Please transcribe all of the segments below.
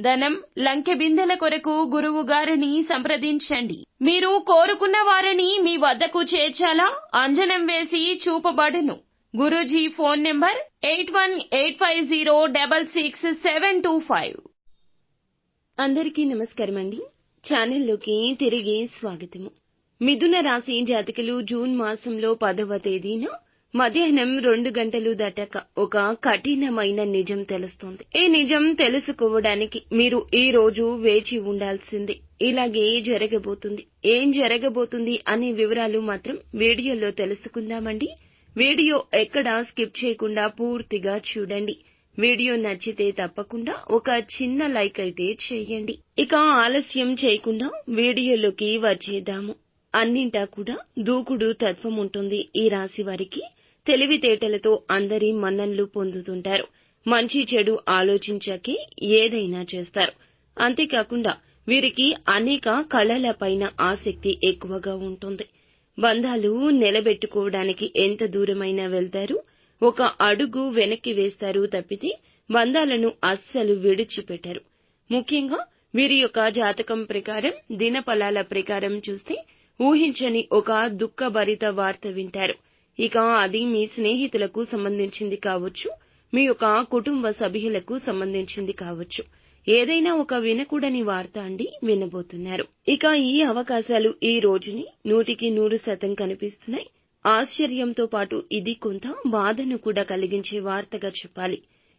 ధనం లంకె బిందెల కొరకు గురువు గారిని సంప్రదించండి. మీరు కోరుకున్న వారిని మీ వద్దకు చేర్చాలా? అంజనం వేసి చూపబడును. Guruji phone number eight one eight five zero double six seven two five. అందరికీ నమస్కారం అండి ఛానల్లోకి తిరిగి స్వాగతము. మిథున రాశి జాతకులు జూన్ మాసంలో పదవ తేదీన మధ్యాహ్నం రెండు గంటలు దాటాక ఒక కఠినమైన నిజం తెలుస్తుంది. ఈ నిజం తెలుసుకోవడానికి మీరు ఈ రోజు వేచి ఉండాల్సింది ఇలాగే జరగబోతుంది. ఏం జరగబోతుంది అనే వివరాలు మాత్రం వీడియోలో తెలుసుకుందామండి. వీడియో ఎక్కడా స్కిప్ చేయకుండా పూర్తిగా చూడండి. వీడియో నచ్చితే తప్పకుండా ఒక చిన్న లైక్ అయితే చేయండి. ఇక ఆలస్యం చేయకుండా వీడియోలోకి వచ్చేద్దాము. అన్నింటా కూడా దూకుడు తత్వం ఉంటుంది ఈ రాశి వారికి. తెలివితేటలతో అందరి మన్నన్లు పొందుతుంటారు. మంచి చెడు ఆలోచించాకే ఏదైనా చేస్తారు. అంతేకాకుండా వీరికి అనేక కళలపైన ఆసక్తి ఎక్కువగా ఉంటుంది. బంధాలు నిలబెట్టుకోవడానికి ఎంత దూరమైనా వెళ్తారు. ఒక అడుగు వెనక్కి వేస్తారు తప్పితే బంధాలను అస్సలు విడిచిపెట్టరు. ముఖ్యంగా వీరి యొక్క జాతకం ప్రకారం దినఫలాల ప్రకారం చూస్తే ఊహించని ఒక దుఃఖభరిత వార్త వింటారు. ఇక అది మీ స్నేహితులకు సంబంధించింది కావచ్చు మీ యొక్క కుటుంబ సభ్యులకు సంబంధించింది కావచ్చు. ఏదైనా ఒక వినకూడని వార్త అండి వినబోతున్నారు. ఇక ఈ అవకాశాలు ఈ రోజుని నూటికి నూరు శాతం కనిపిస్తున్నాయి. ఆశ్చర్యంతో పాటు ఇది కొంత బాధను కూడా కలిగించే వార్తగా చెప్పాలి.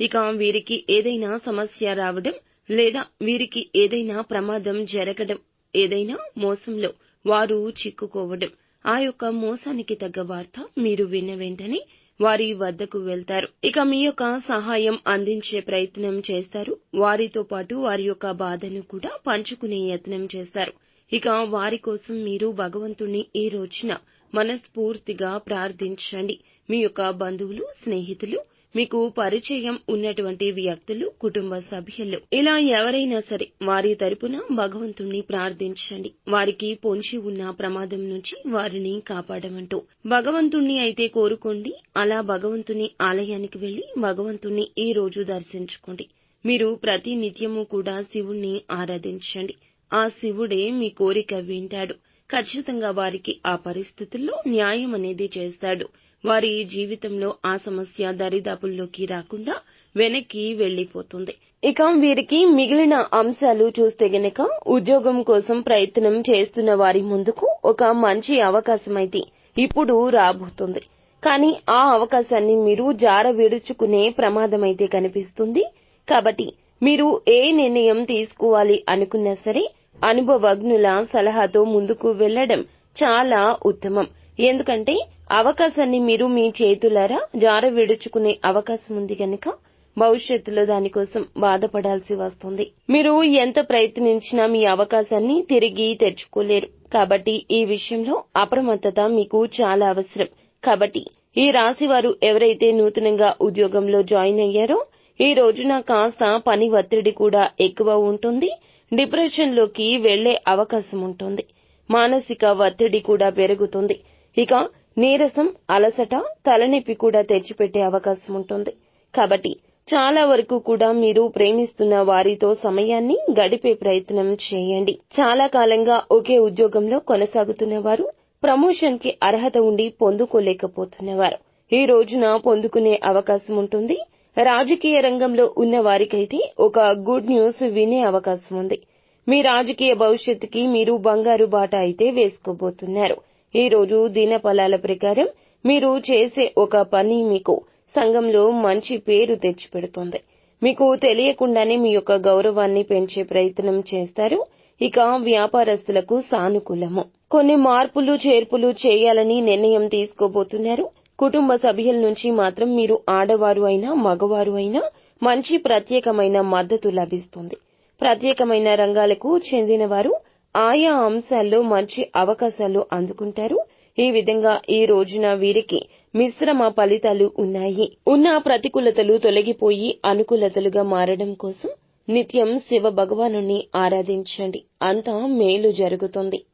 ఇక వీరికి ఏదైనా సమస్య రావడం లేదా వీరికి ఏదైనా ప్రమాదం జరగడం ఏదైనా మోసంలో వారు చిక్కుకోవడం ఆ యొక్క మోసానికి తగ్గ వార్త మీరు విన్న వెంటనే వారి వద్దకు వెళ్తారు. ఇక మీ యొక్క సహాయం అందించే ప్రయత్నం చేస్తారు. వారితో పాటు వారి యొక్క బాధను కూడా పంచుకునే యత్నం చేస్తారు. ఇక వారి కోసం మీరు భగవంతుణ్ణి ఈ రోజున మనస్ఫూర్తిగా ప్రార్థించండి. మీ యొక్క బంధువులు స్నేహితులు మీకు పరిచయం ఉన్నటువంటి వ్యక్తులు కుటుంబ సభ్యులు. ఇలా ఎవరైనా సరే వారి తరపున భగవంతుణ్ణి ప్రార్థించండి. వారికి పొంచి ఉన్న ప్రమాదం నుంచి వారిని కాపాడమంటూ. భగవంతుణ్ణి అయితే కోరుకోండి. అలా భగవంతుని ఆలయానికి వెళ్ళి భగవంతుణ్ణి ఈ రోజు దర్శించుకోండి. మీరు ప్రతి నిత్యము కూడా శివుణ్ణి ఆరాధించండి. ఆ శివుడే మీ కోరిక వింటాడు. ఖచ్చితంగా వారికి ఆ పరిస్థితుల్లో న్యాయం అనేది చేస్తాడు. వారి జీవితంలో ఆ సమస్య దరిదాపుల్లోకి రాకుండా వెనక్కి వెళ్ళిపోతుంది ఇక వీరికి మిగిలిన అంశాలు చూస్తే గనక ఉద్యోగం కోసం ప్రయత్నం చేస్తున్న వారి ముందుకు ఒక మంచి అవకాశం అయితే ఇప్పుడు రాబోతుంది. కానీ ఆ అవకాశాన్ని మీరు జార విడుచుకునే ప్రమాదం అయితే కనిపిస్తుంది. కాబట్టి మీరు ఏ నిర్ణయం తీసుకోవాలి అనుకున్నా సరే అనుభవజ్ఞుల సలహాతో ముందుకు వెళ్ళడం చాలా ఉత్తమం. ఎందుకంటే అవకాశాన్ని మీరు మీ చేతులారా జార విడుచుకునే అవకాశం ఉంది కనుక భవిష్యత్తులో దానికోసం బాధపడాల్సి వస్తుంది. మీరు ఎంత ప్రయత్నించినా మీ అవకాశాన్ని తిరిగి తెచ్చుకోలేరు. కాబట్టి ఈ విషయంలో అప్రమత్తత మీకు చాలా అవసరం. కాబట్టి ఈ రాశి వారు ఎవరైతే నూతనంగా ఉద్యోగంలో జాయిన్ అయ్యారో ఈ రోజున కాస్త పని ఒత్తిడి కూడా ఎక్కువ ఉంటుంది. డిప్రెషన్లోకి వెళ్ళే అవకాశం ఉంటుంది. మానసిక ఒత్తిడి కూడా పెరుగుతుంది. ఇక నీరసం అలసట తలనొప్పి కూడా తెచ్చిపెట్టే అవకాశం ఉంటుంది. కాబట్టి చాలా వరకు కూడా మీరు ప్రేమిస్తున్న వారితో సమయాన్ని గడిపే ప్రయత్నం చేయండి. చాలా కాలంగా ఒకే ఉద్యోగంలో కొనసాగుతున్న వారు ప్రమోషన్కి అర్హత ఉండి పొందుకోలేకపోతున్నవారు. ఈ రోజున పొందుకునే అవకాశం ఉంటుంది. రాజకీయ రంగంలో ఉన్న వారికైతే ఒక గుడ్ న్యూస్ వినే అవకాశం ఉంది. మీ రాజకీయ భవిష్యత్తుకి మీరు బంగారు బాట అయితే వేసుకోబోతున్నారు. ఈరోజు దిన ఫలాల ప్రకారం మీరు చేసే ఒక పని మీకు సంఘంలో మంచి పేరు తెచ్చిపెడుతుంది. మీకు తెలియకుండానే మీ యొక్క గౌరవాన్ని పెంచే ప్రయత్నం చేస్తారు. ఇక వ్యాపారస్తులకు సానుకూలము. కొన్ని మార్పులు చేర్పులు చేయాలని నిర్ణయం తీసుకోబోతున్నారు. కుటుంబ సభ్యుల నుంచి మాత్రం మీరు ఆడవారు అయినా మగవారు అయినా మంచి ప్రత్యేకమైన మద్దతు లభిస్తుంది. ప్రత్యేకమైన రంగాలకు చెందినవారు ఆయా అంశాల్లో మంచి అవకాశాలు అందుకుంటారు. ఈ విధంగా ఈ రోజున వీరికి మిశ్రమ ఫలితాలు ఉన్నాయి. ఉన్న ప్రతికూలతలు తొలగిపోయి అనుకూలతలుగా మారడం కోసం నిత్యం శివ భగవాను ఆరాధించండి. అంతా మేలు జరుగుతుంది.